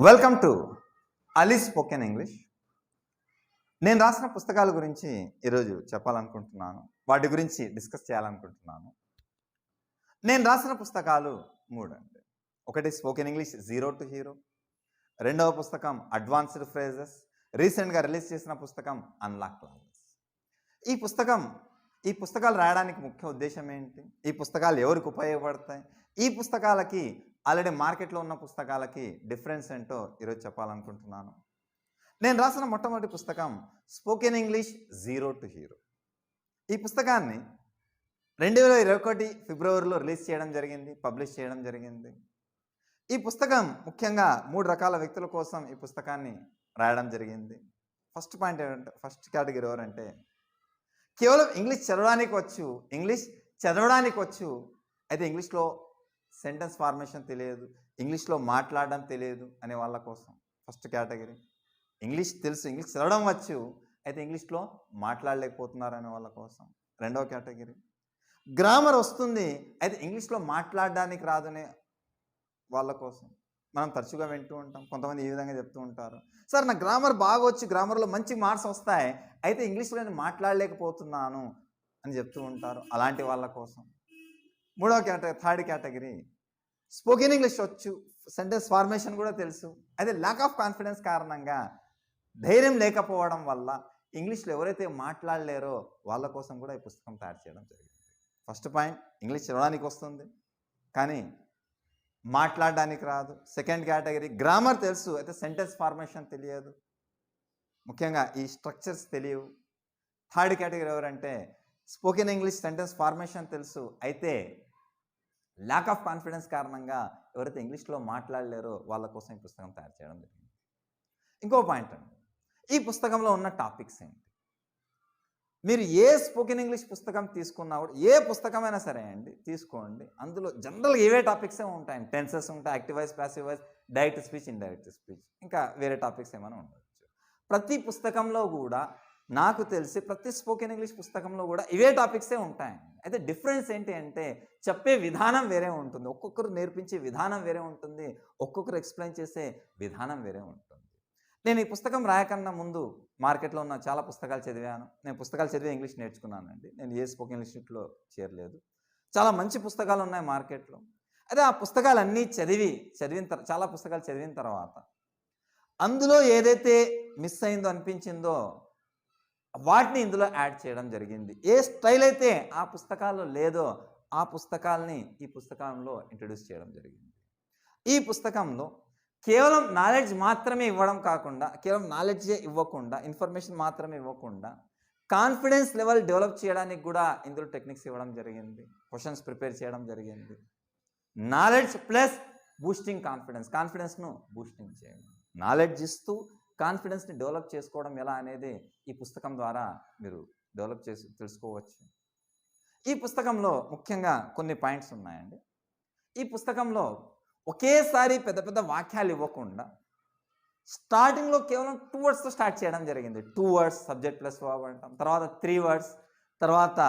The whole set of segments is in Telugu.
Welcome to Ali spoken English నేను రాసిన పుస్తకాల గురించి ఈరోజు చెప్పాలనుకుంటున్నాను. వాటి గురించి డిస్కస్ చేయాలనుకుంటున్నాను. నేను రాసిన పుస్తకాలు మూడు అండి. ఒకటి spoken English zero to hero రెండవ పుస్తకం అడ్వాన్స్డ్ ఫ్రేజెస్ రీసెంట్గా రిలీజ్ చేసిన పుస్తకం అన్లాక్ లాంగ్వేజ్ ఈ పుస్తకం ఈ పుస్తకాలు రాయడానికి ముఖ్య ఉద్దేశం ఏంటి? ఈ పుస్తకాలు ఎవరికి ఉపయోగపడతాయి? ఈ పుస్తకాలకి ఆల్రెడీ మార్కెట్లో ఉన్న పుస్తకాలకి డిఫరెన్స్ ఏంటో ఈరోజు చెప్పాలనుకుంటున్నాను. నేను రాసిన మొట్టమొదటి పుస్తకం spoken English zero to hero. ఈ పుస్తకాన్ని రెండు వేల ఇరవై ఒకటి ఫిబ్రవరిలో రిలీజ్ చేయడం జరిగింది పబ్లిష్ చేయడం జరిగింది. ఈ పుస్తకం ముఖ్యంగా మూడు రకాల వ్యక్తుల కోసం ఈ పుస్తకాన్ని రాయడం జరిగింది. ఫస్ట్ పాయింట్ ఏంటంటే ఫస్ట్ కేటగిరీ ఎవరంటే కేవలం ఇంగ్లీష్ చదవడానికి వచ్చు ఇంగ్లీష్ చదవడానికి వచ్చు అయితే ఇంగ్లీష్లో సెంటెన్స్ ఫార్మేషన్ తెలియదు. ఇంగ్లీష్లో మాట్లాడడం తెలియదు అనే వాళ్ళ కోసం ఫస్ట్ కేటగిరీ. ఇంగ్లీష్ తెలుసు ఇంగ్లీష్ చదవడం వచ్చు అయితే ఇంగ్లీష్లో మాట్లాడలేకపోతున్నారు అనే వాళ్ళ కోసం రెండవ కేటగిరీ. గ్రామర్ వస్తుంది అయితే ఇంగ్లీష్లో మాట్లాడడానికి రాదనే వాళ్ళ కోసం. మనం తరచుగా వింటూ ఉంటాం కొంతమంది ఈ విధంగా చెప్తూ ఉంటారు. సార్ నా గ్రామర్ బాగా వచ్చి గ్రామర్లో మంచి మార్క్స్ వస్తాయి అయితే ఇంగ్లీష్లో నేను మాట్లాడలేకపోతున్నాను అని చెప్తూ ఉంటారు అలాంటి వాళ్ళ కోసం. మూడో category third category spoken English వచ్చు సెంటెన్స్ ఫార్మేషన్ కూడా తెలుసు. అదే ల్యాక్ ఆఫ్ కాన్ఫిడెన్స్ కారణంగా ధైర్యం లేకపోవడం వల్ల ఇంగ్లీష్లో ఎవరైతే మాట్లాడలేరో వాళ్ళ కోసం కూడా ఈ పుస్తకం తయారు చేయడం జరిగింది. ఫస్ట్ పాయింట్ ఇంగ్లీష్ చదవడానికి వస్తుంది. కానీ మాట్లాడడానికి రాదు. సెకండ్ కేటగిరీ గ్రామర్ తెలుసు. అయితే సెంటెన్స్ ఫార్మేషన్ తెలియదు. ముఖ్యంగా ఈ స్ట్రక్చర్స్ తెలియవు. థర్డ్ కేటగిరీ ఎవరంటే స్పోకెన్ ఇంగ్లీష్ సెంటెన్స్ ఫార్మేషన్ తెలుసు. అయితే ల్యాక్ ఆఫ్ కాన్ఫిడెన్స్ కారణంగా ఎవరైతే ఇంగ్లీష్లో మాట్లాడలేరో వాళ్ళ కోసం ఈ పుస్తకం తయారు చేయడం జరిగింది. ఇంకో పాయింట్ అండి. ఈ పుస్తకంలో ఉన్న టాపిక్స్ ఏంటి? మీరు ఏ స్పోకెన్ ఇంగ్లీష్ పుస్తకం తీసుకున్నా కూడా ఏ పుస్తకమైనా సరే అండి తీసుకోండి. అందులో జనరల్గా ఏవే టాపిక్సే ఉంటాయి టెన్సెస్ ఉంటాయి active voice passive voice direct speech indirect speech. ఇంకా వేరే టాపిక్స్ ఏమైనా ఉండవచ్చు ప్రతి పుస్తకంలో కూడా నాకు తెలిసి ప్రతి స్పోకెన్ ఇంగ్లీష్ పుస్తకంలో కూడా ఇవే టాపిక్సే ఉంటాయండి. అయితే డిఫరెన్స్ ఏంటి అంటే చెప్పే విధానం వేరే ఉంటుంది. ఒక్కొక్కరు నేర్పించే విధానం వేరే ఉంటుంది. ఒక్కొక్కరు ఎక్స్ప్లెయిన్ చేసే విధానం వేరే ఉంటుంది. నేను ఈ పుస్తకం రాయకన్నా ముందు మార్కెట్లో ఉన్న చాలా పుస్తకాలు చదివాను. నేను పుస్తకాలు చదివి ఇంగ్లీష్ నేర్చుకున్నానండి. నేను ఏ స్పోకెన్ ఇన్స్టిట్యూట్లో చేరలేదు. చాలా మంచి పుస్తకాలు ఉన్నాయి మార్కెట్లో. అదే ఆ పుస్తకాలన్నీ చదివి చదివిన తర్వాత చాలా పుస్తకాలు చదివిన తర్వాత అందులో ఏదైతే మిస్ అయిందో అనిపించిందో వాటిని ఇందులో యాడ్ చేయడం జరిగింది. ఏ స్టైల్ అయితే ఆ పుస్తకాల్లో లేదో ఆ పుస్తకాలని ఈ పుస్తకంలో ఇంట్రడ్యూస్ చేయడం జరిగింది. ఈ పుస్తకంలో కేవలం నాలెడ్జ్ మాత్రమే ఇవ్వడం కాకుండా కేవలం నాలెడ్జే ఇవ్వకుండా ఇన్ఫర్మేషన్ మాత్రమే ఇవ్వకుండా కాన్ఫిడెన్స్ లెవెల్ డెవలప్ చేయడానికి కూడా ఇందులో టెక్నిక్స్ ఇవ్వడం జరిగింది. క్వశ్చన్స్ ప్రిపేర్ చేయడం జరిగింది. Knowledge plus boosting confidence. కాన్ఫిడెన్స్ను boosting చేయడం. నాలెడ్జ్ ఇస్తూ కాన్ఫిడెన్స్ని డెవలప్ చేసుకోవడం ఎలా అనేది ఈ పుస్తకం ద్వారా మీరు డెవలప్ చేసి తెలుసుకోవచ్చు. ఈ పుస్తకంలో ముఖ్యంగా కొన్ని పాయింట్స్ ఉన్నాయండి. ఈ పుస్తకంలో ఒకేసారి పెద్ద పెద్ద వాక్యాలు ఇవ్వకుండా స్టార్టింగ్లో కేవలం టూ వర్డ్స్తో స్టార్ట్ చేయడం జరిగింది. Two words subject plus verb అంటాం. తర్వాత త్రీ వర్డ్స్ తర్వాత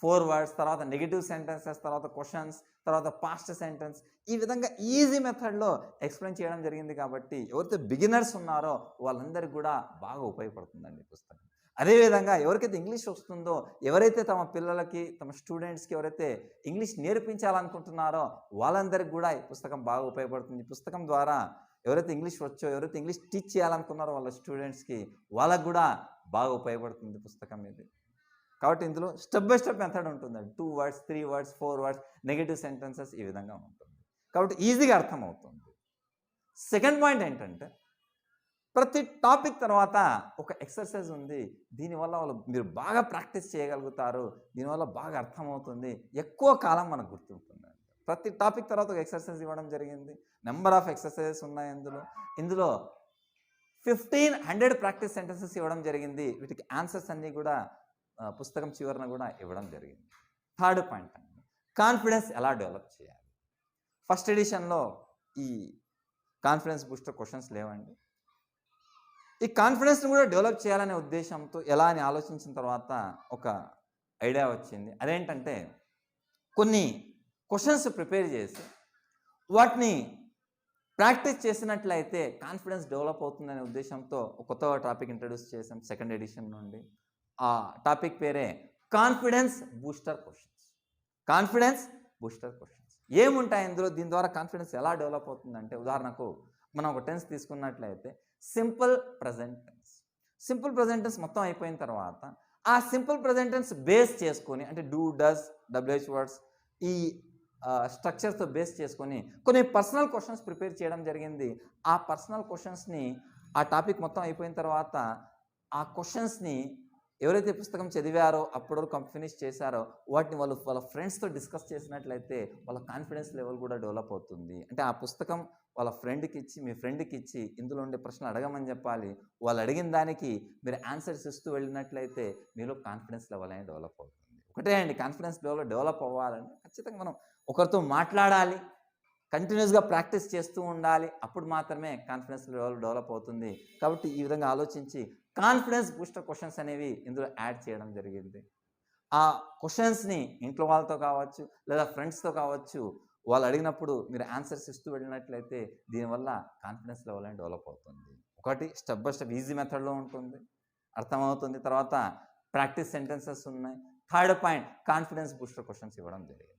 ఫోర్ వర్డ్స్ తర్వాత నెగిటివ్ సెంటెన్సెస్ తర్వాత క్వశ్చన్స్ తర్వాత పాస్ట్ సెంటెన్స్ ఈ విధంగా ఈజీ మెథడ్లో ఎక్స్ప్లెయిన్ చేయడం జరిగింది కాబట్టి ఎవరైతే బిగినర్స్ ఉన్నారో వాళ్ళందరికీ కూడా బాగా ఉపయోగపడుతుందండి ఈ పుస్తకం. అదేవిధంగా ఎవరికైతే ఇంగ్లీష్ వస్తుందో ఎవరైతే తమ పిల్లలకి తమ స్టూడెంట్స్కి ఎవరైతే ఇంగ్లీష్ నేర్పించాలనుకుంటున్నారో వాళ్ళందరికీ కూడా ఈ పుస్తకం బాగా ఉపయోగపడుతుంది. ఈ పుస్తకం ద్వారా ఎవరైతే ఇంగ్లీష్ వచ్చో ఎవరైతే ఇంగ్లీష్ టీచ్ చేయాలనుకున్నారో వాళ్ళ స్టూడెంట్స్కి వాళ్ళకు కూడా బాగా ఉపయోగపడుతుంది పుస్తకం ఇది. కాబట్టి ఇందులో స్టెప్ బై స్టెప్ మెథడ్ ఉంటుందండి. Two words three words four words negative sentences ఈ విధంగా ఉంటుంది. కాబట్టి ఈజీగా అర్థమవుతుంది. సెకండ్ పాయింట్ ఏంటంటే ప్రతి టాపిక్ తర్వాత ఒక ఎక్సర్సైజ్ ఉంది. దీనివల్ల వాళ్ళు మీరు బాగా ప్రాక్టీస్ చేయగలుగుతారు. దీనివల్ల బాగా అర్థమవుతుంది. ఎక్కువ కాలం మనకు గుర్తుంటుంది ప్రతి టాపిక్ తర్వాత ఒక ఎక్సర్సైజ్ ఇవ్వడం జరిగింది. నెంబర్ ఆఫ్ ఎక్సర్సైజెస్ ఉన్నాయి ఇందులో. ఇందులో ఫిఫ్టీన్ హండ్రెడ్ ప్రాక్టీస్ సెంటెన్సెస్ ఇవ్వడం జరిగింది. వీటికి ఆన్సర్స్ అన్నీ కూడా పుస్తకం చివరన కూడా ఇవ్వడం జరిగింది. థర్డ్ పాయింట్ అండి. కాన్ఫిడెన్స్ ఎలా డెవలప్ చేయాలి? ఫస్ట్ ఎడిషన్లో ఈ కాన్ఫిడెన్స్ బూస్టర్ క్వశ్చన్స్ లేవండి. ఈ కాన్ఫిడెన్స్ని కూడా డెవలప్ చేయాలనే ఉద్దేశంతో ఎలా అని ఆలోచించిన తర్వాత ఒక ఐడియా వచ్చింది. అదేంటంటే కొన్ని క్వశ్చన్స్ ప్రిపేర్ చేసి వాటిని ప్రాక్టీస్ చేసినట్లయితే కాన్ఫిడెన్స్ డెవలప్ అవుతుందనే ఉద్దేశంతో కొత్త టాపిక్ ఇంట్రడ్యూస్ చేసాం సెకండ్ ఎడిషన్ నుండి. ఆ టాపిక్ పేరే confidence booster questions. Confidence booster questions. ఏముంటాయి ఇందులో? దీని ద్వారా కాన్ఫిడెన్స్ ఎలా డెవలప్ అవుతుందంటే ఉదాహరణకు మనం ఒక టెన్స్ తీసుకున్నట్లయితే simple present tense. Simple present tense మొత్తం అయిపోయిన తర్వాత ఆ సింపుల్ ప్రజెంట్ టెన్స్ బేస్ చేసుకొని అంటే డూ డస్ డబ్ల్యూహెచ్ వర్డ్స్ ఈ స్ట్రక్చర్స్తో బేస్ చేసుకొని కొన్ని పర్సనల్ క్వశ్చన్స్ ప్రిపేర్ చేయడం జరిగింది. ఆ పర్సనల్ క్వశ్చన్స్ని ఆ టాపిక్ మొత్తం అయిపోయిన తర్వాత ఆ క్వశ్చన్స్ని ఎవరైతే పుస్తకం చదివారో అప్పటి వరకు ఫినిష్ చేశారో వాటిని వాళ్ళు వాళ్ళ ఫ్రెండ్స్తో డిస్కస్ చేసినట్లయితే వాళ్ళ కాన్ఫిడెన్స్ లెవెల్ కూడా డెవలప్ అవుతుంది. అంటే ఆ పుస్తకం వాళ్ళ ఫ్రెండ్కి ఇచ్చి మీ ఫ్రెండ్కి ఇచ్చి ఇందులో ఉండే ప్రశ్నలు అడగమని చెప్పాలి. వాళ్ళు అడిగిన దానికి మీరు ఆన్సర్స్ ఇస్తూ వెళ్ళినట్లయితే మీలో కాన్ఫిడెన్స్ లెవెల్ అనేది డెవలప్ అవుతుంది. ఒకటే అండి కాన్ఫిడెన్స్ లెవెల్ డెవలప్ అవ్వాలంటే ఖచ్చితంగా మనం ఒకరితో మాట్లాడాలి కంటిన్యూస్గా ప్రాక్టీస్ చేస్తూ ఉండాలి. అప్పుడు మాత్రమే కాన్ఫిడెన్స్ లెవెల్ డెవలప్ అవుతుంది. కాబట్టి ఈ విధంగా ఆలోచించి కాన్ఫిడెన్స్ బూస్టర్ క్వశ్చన్స్ అనేవి ఇందులో యాడ్ చేయడం జరిగింది. ఆ క్వశ్చన్స్ని ఇంట్లో వాళ్ళతో కావచ్చు లేదా ఫ్రెండ్స్తో కావచ్చు వాళ్ళు అడిగినప్పుడు మీరు ఆన్సర్స్ ఇస్తూ వెళ్ళినట్లయితే దీనివల్ల కాన్ఫిడెన్స్ లెవెల్ అనేది డెవలప్ అవుతుంది. ఒకటి స్టెప్ బై స్టెప్ ఈజీ మెథడ్లో ఉంటుంది. అర్థమవుతుంది. తర్వాత ప్రాక్టీస్ సెంటెన్సెస్ ఉన్నాయి. Third point confidence booster questions ఇవ్వడం జరిగింది.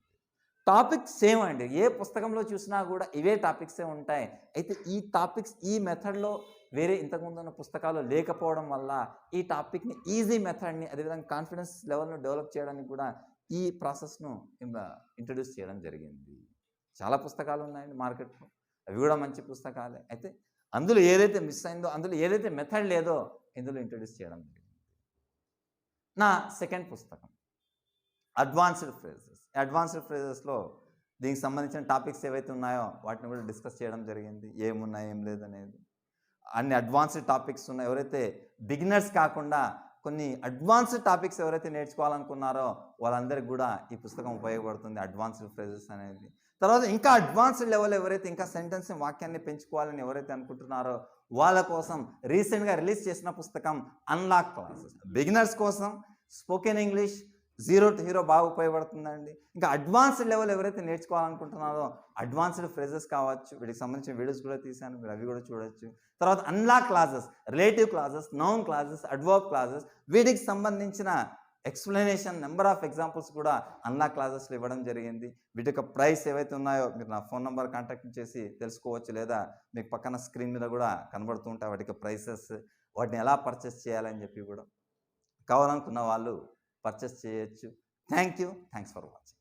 టాపిక్స్ సేమ్ అండి. ఏ పుస్తకంలో చూసినా కూడా ఇవే టాపిక్సే ఉంటాయి. అయితే ఈ టాపిక్స్ ఈ మెథడ్లో వేరే ఇంతకుముందు ఉన్న పుస్తకాలు లేకపోవడం వల్ల ఈ టాపిక్ని ఈజీ మెథడ్ని అదేవిధంగా కాన్ఫిడెన్స్ లెవెల్ను డెవలప్ చేయడానికి కూడా ఈ ప్రాసెస్ను ఇంట్రడ్యూస్ చేయడం జరిగింది. చాలా పుస్తకాలు ఉన్నాయండి మార్కెట్లో. అవి కూడా మంచి పుస్తకాలే. అయితే అందులో ఏదైతే మిస్ అయిందో అందులో ఏదైతే మెథడ్ లేదో ఇందులో ఇంట్రడ్యూస్ చేయడం జరిగింది. నా సెకండ్ పుస్తకం. అడ్వాన్స్డ్ ఫ్రేజెస్ అడ్వాన్స్డ్ ఫ్రేజెస్లో దీనికి సంబంధించిన టాపిక్స్ ఏవైతే ఉన్నాయో వాటిని కూడా డిస్కస్ చేయడం జరిగింది. ఏమున్నాయి ఏం లేదనేది. అన్ని అడ్వాన్స్డ్ టాపిక్స్ ఉన్నాయి ఎవరైతే బిగినర్స్ కాకుండా కొన్ని అడ్వాన్స్డ్ టాపిక్స్ ఎవరైతే నేర్చుకోవాలనుకున్నారో వాళ్ళందరికీ కూడా ఈ పుస్తకం ఉపయోగపడుతుంది అడ్వాన్స్డ్ ఫ్రేజెస్ అనేది. తర్వాత ఇంకా అడ్వాన్స్డ్ లెవెల్ ఎవరైతే ఇంకా సెంటెన్స్ వాక్యాన్ని పెంచుకోవాలని ఎవరైతే అనుకుంటున్నారో వాళ్ళ కోసం రీసెంట్గా రిలీజ్ చేసిన పుస్తకం అన్లాక్ క్లాసెస్ బిగినర్స్ కోసం spoken English zero to hero బాగా ఉపయోగపడుతుందండి. ఇంకా అడ్వాన్స్డ్ లెవెల్ ఎవరైతే నేర్చుకోవాలనుకుంటున్నారో అడ్వాన్స్డ్ ఫ్రేజెస్ కావచ్చు వీటికి సంబంధించిన వీడియోస్ కూడా తీశాను మీరు అవి కూడా చూడొచ్చు. తర్వాత unlock classes relative classes noun classes adverb classes వీటికి సంబంధించిన ఎక్స్ప్లెనేషన్ నెంబర్ ఆఫ్ ఎగ్జాంపుల్స్ కూడా అన్లాక్ క్లాసెస్లో ఇవ్వడం జరిగింది. వీటి యొక్క ప్రైస్ ఏవైతే ఉన్నాయో మీరు నా ఫోన్ నెంబర్ కాంటాక్ట్ చేసి తెలుసుకోవచ్చు లేదా మీకు పక్కన స్క్రీన్ మీద కూడా కనబడుతూ ఉంటాయి. వాటికి ప్రైసెస్ వాటిని ఎలా పర్చేస్ చేయాలని చెప్పి కూడా కావాలనుకున్న వాళ్ళు పర్చేస్ చేయొచ్చు. Thank you thanks for watching.